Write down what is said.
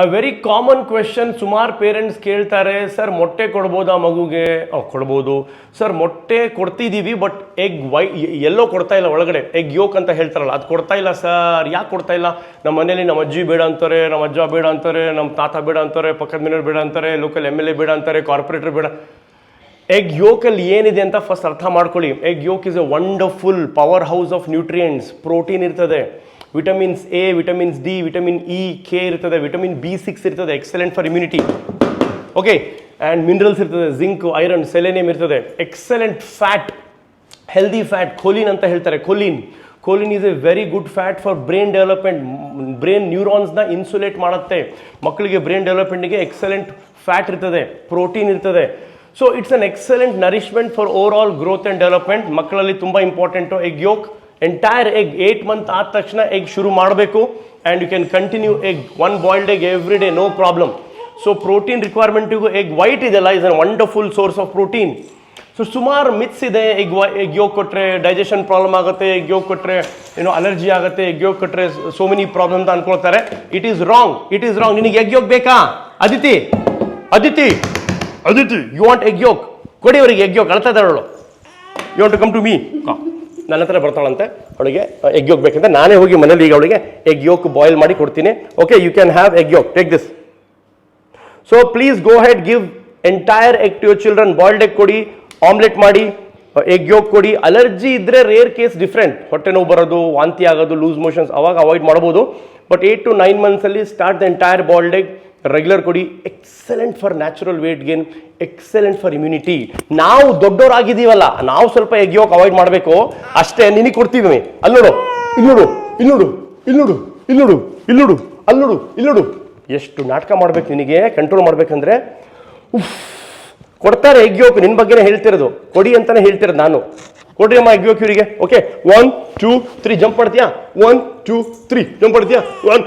ಅ very common question ಸುಮಾರು parents ಕೇಳ್ತಾರೆ sir ಮೊಟ್ಟೆ ಕೊಡ್ಬೋದಾ ಮಗುಗೆ? ಕೊಡ್ಬೋದು. ಸರ್ ಮೊಟ್ಟೆ ಕೊಡ್ತಿದ್ದೀವಿ ಬಟ್ ಎಗ್ ವೈ ಎಲ್ಲೋ ಕೊಡ್ತಾ ಇಲ್ಲ ಒಳಗಡೆ. ಎಗ್ ಯೋಕ್ ಅಂತ ಹೇಳ್ತಾರಲ್ಲ, ಅದು ಕೊಡ್ತಾ ಇಲ್ಲ ಸರ್ ಯಾಕೆ ಕೊಡ್ತಾ ಇಲ್ಲ? ನಮ್ಮ ಮನೇಲಿ ನಮ್ಮ ಅಜ್ಜಿ ಬೇಡ ಅಂತಾರೆ ನಮ್ಮ ಅಜ್ಜ ಬೇಡ ಅಂತಾರೆ ನಮ್ಮ ತಾತ ಬೇಡ ಅಂತಾರೆ, ಪಕ್ಕದ ಮನೆಯವ್ರು ಬೇಡ ಅಂತಾರೆ ಲೋಕಲ್ ಎಂ ಎಲ್ ಎ ಬೇಡ ಅಂತಾರೆ ಕಾರ್ಪೊರೇಟರ್ ಬೇಡ. ಎಗ್ ಯೋಕಲ್ಲಿ ಏನಿದೆ ಅಂತ ಫಸ್ಟ್ ಅರ್ಥ ಮಾಡ್ಕೊಳ್ಳಿ. Egg yolk is a wonderful power house of nutrients protein ಇರ್ತದೆ. Vitamins A, vitamins D, vitamin E, K ಇರ್ತದೆ, ವಿಟಮಿನ್ ಬಿ ಸಿಕ್ಸ್ ಇರ್ತದೆ excellent for immunity okay and minerals ಇರ್ತದೆ ಜಿಂಕ್ ಐರನ್ ಸೆಲೆನಿಯಮ್ ಇರ್ತದೆ. Excellent fat healthy fat choline ಅಂತ ಹೇಳ್ತಾರೆ choline choline is a very good fat for brain development brain ನ್ಯೂರಾನ್ಸ್ನ insulate ಮಾಡುತ್ತೆ. ಮಕ್ಕಳಿಗೆ brain ಡೆವಲಪ್ಮೆಂಟ್ಗೆ excellent fat ಇರ್ತದೆ protein ಇರ್ತದೆ. So it's an excellent nourishment for overall growth and development ಮಕ್ಕಳಲ್ಲಿ ತುಂಬ important egg yolk entire egg eight month ಆದ ತಕ್ಷಣ egg ಶುರು ಮಾಡಬೇಕು and you can continue egg one boiled egg every day no problem so protein ರಿಕ್ವೈರ್ಮೆಂಟಿಗೂ egg white ಇದೆಲ್ಲ is an wonderful source of protein so ಸುಮಾರು myths ಇದೆ egg egg yolk ಕೊಟ್ಟರೆ digestion problem ಆಗುತ್ತೆ egg yolk ಕೊಟ್ಟರೆ ಏನೋ allergy ಆಗುತ್ತೆ egg yolk ಕೊಟ್ಟರೆ so many problem ಅಂತ ಅನ್ಕೊಳ್ತಾರೆ. It is wrong it is wrong ನಿನಗೆ ಎಗ್ ಯೋಗ ಬೇಕಾ? Aditi Aditi Aditi you want egg yolk ಕೊಡಿ ಅವರಿಗೆ ಎಗ್ ಯೋಗ ಅಳ್ತಾ ಅವಳು you want to come to me ನನ್ನ ಹತ್ರ ಬರ್ತಾಳಂತೆ, ಅವಳಿಗೆ ಎಗ್ ಯೋಕ್ ಬೇಕಂತ ನಾನೇ ಹೋಗಿ ಮನೇಲಿ ಈಗ ಅವಳಿಗೆ ಎಗ್ ಯೋಕ್ ಬಾಯ್ಲ್ ಮಾಡಿ ಕೊಡ್ತೀನಿ. Okay you can have egg yolk take this so please go ahead give entire egg to your children boiled egg ಕೊಡಿ ಆಮ್ಲೆಟ್ ಮಾಡಿ ಎಗ್ ಯೋಕ್ ಕೊಡಿ. ಅಲರ್ಜಿ ಇದ್ರೆ ರೇರ್ ಕೇಸ್ ಡಿಫ್ರೆಂಟ್ ಹೊಟ್ಟೆ ನೋವು ಬರೋದು, ವಾಂತಿ ಆಗೋದು ಲೂಸ್ ಮೋಷನ್ಸ್ ಅವಾಗ ಅವಾಯ್ಡ್ ಮಾಡ್ಬೋದು. But eight to nine ಮಂತ್ಸಲ್ಲಿ start the entire boiled egg regular ಕೊಡಿ. Excellent for natural weight gain excellent for immunity ನಾವು ದೊಡ್ಡವರಾಗಿದ್ದೀವಲ್ಲ, ನಾವು ಸ್ವಲ್ಪ ಎಗ್ ಯೋಗ್ ಅವಾಯ್ಡ್ ಮಾಡಬೇಕು. ಅಷ್ಟೇ ನಿನಗೆ ಕೊಡ್ತೀವಿ ಅಲ್ಲಿ ನೋಡು ಇಲ್ಲಿ ನೋಡು ಇಲ್ಲಿ ನೋಡು ಇಲ್ಲಿ ನೋಡು ಇಲ್ಲಿ ಎಷ್ಟು ನಾಟಕ ಮಾಡ್ಬೇಕು ನಿನಗೆ ಕಂಟ್ರೋಲ್ ಮಾಡ್ಬೇಕಂದ್ರೆ, ಉಫ್, ಕೊಡ್ತಾರೆ ಎಗ್ ಯೋಕ್ ನಿನ್ನ ಬಗ್ಗೆನೇ ಹೇಳ್ತಿರೋದು. ಕೊಡಿ ಅಂತಾನೆ ಹೇಳ್ತಿರೋದು ನಾನು. ಕೊಡ್ರಿ ಅಮ್ಮ ಎಗ್ ಯೋಕ್ ಇವರಿಗೆ. Okay one two three jump ಮಾಡ್ತೀಯಾ? ಒನ್ ಟೂ ತ್ರೀ ಜಂಪ್ ಮಾಡ್ತೀಯಾ? ಒನ್